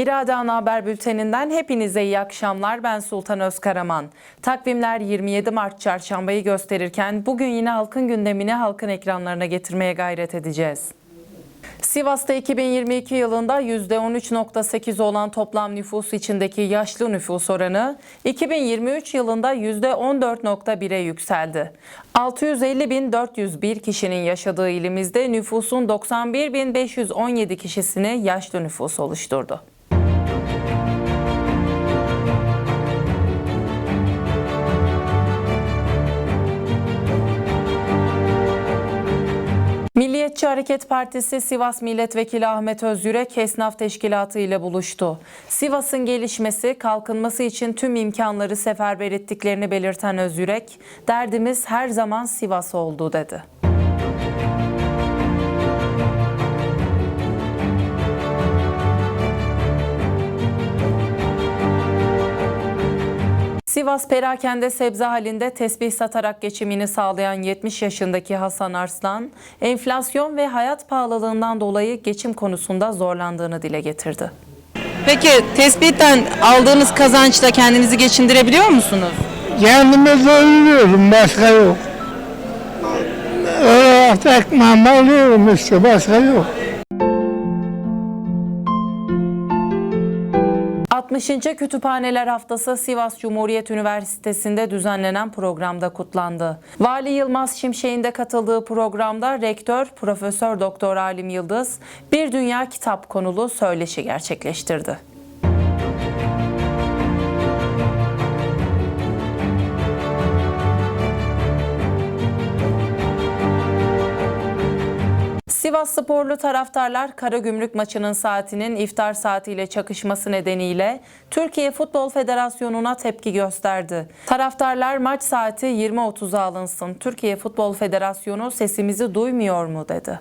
İrade Ana Haber Bülteninden hepinize iyi akşamlar. Ben Sultan Özkaraman. Takvimler 27 Mart Çarşambayı gösterirken bugün yine halkın gündemini halkın ekranlarına getirmeye gayret edeceğiz. Sivas'ta 2022 yılında %13.8 olan toplam nüfus içindeki yaşlı nüfus oranı 2023 yılında %14.1'e yükseldi. 650.401 kişinin yaşadığı ilimizde nüfusun 91.517 kişisini yaşlı nüfus oluşturdu. Milliyetçi Hareket Partisi Sivas Milletvekili Ahmet Özyürek esnaf teşkilatı ile buluştu. Sivas'ın gelişmesi, kalkınması için tüm imkanları seferber ettiklerini belirten Özyürek, derdimiz her zaman Sivas oldu dedi. Sivas perakende sebze halinde tesbih satarak geçimini sağlayan 70 yaşındaki Hasan Arslan, enflasyon ve hayat pahalılığından dolayı geçim konusunda zorlandığını dile getirdi. Peki tespitten aldığınız kazançla kendinizi geçindirebiliyor musunuz? Kendime doyuruyorum, başka yok. Öyle ekmeğimi alıyorum işte, başka yok. 60. Kütüphaneler Haftası Sivas Cumhuriyet Üniversitesi'nde düzenlenen programda kutlandı. Vali Yılmaz Şimşek'in de katıldığı programda rektör Profesör Doktor Alim Yıldız bir dünya kitap konulu söyleşi gerçekleştirdi. Sivas sporlu taraftarlar Karagümrük maçının saatinin iftar saatiyle çakışması nedeniyle Türkiye Futbol Federasyonu'na tepki gösterdi. Taraftarlar maç saati 20.30'a alınsın. Türkiye Futbol Federasyonu sesimizi duymuyor mu dedi.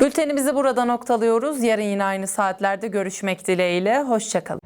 Bültenimizi burada noktalıyoruz. Yarın yine aynı saatlerde görüşmek dileğiyle. Hoşçakalın.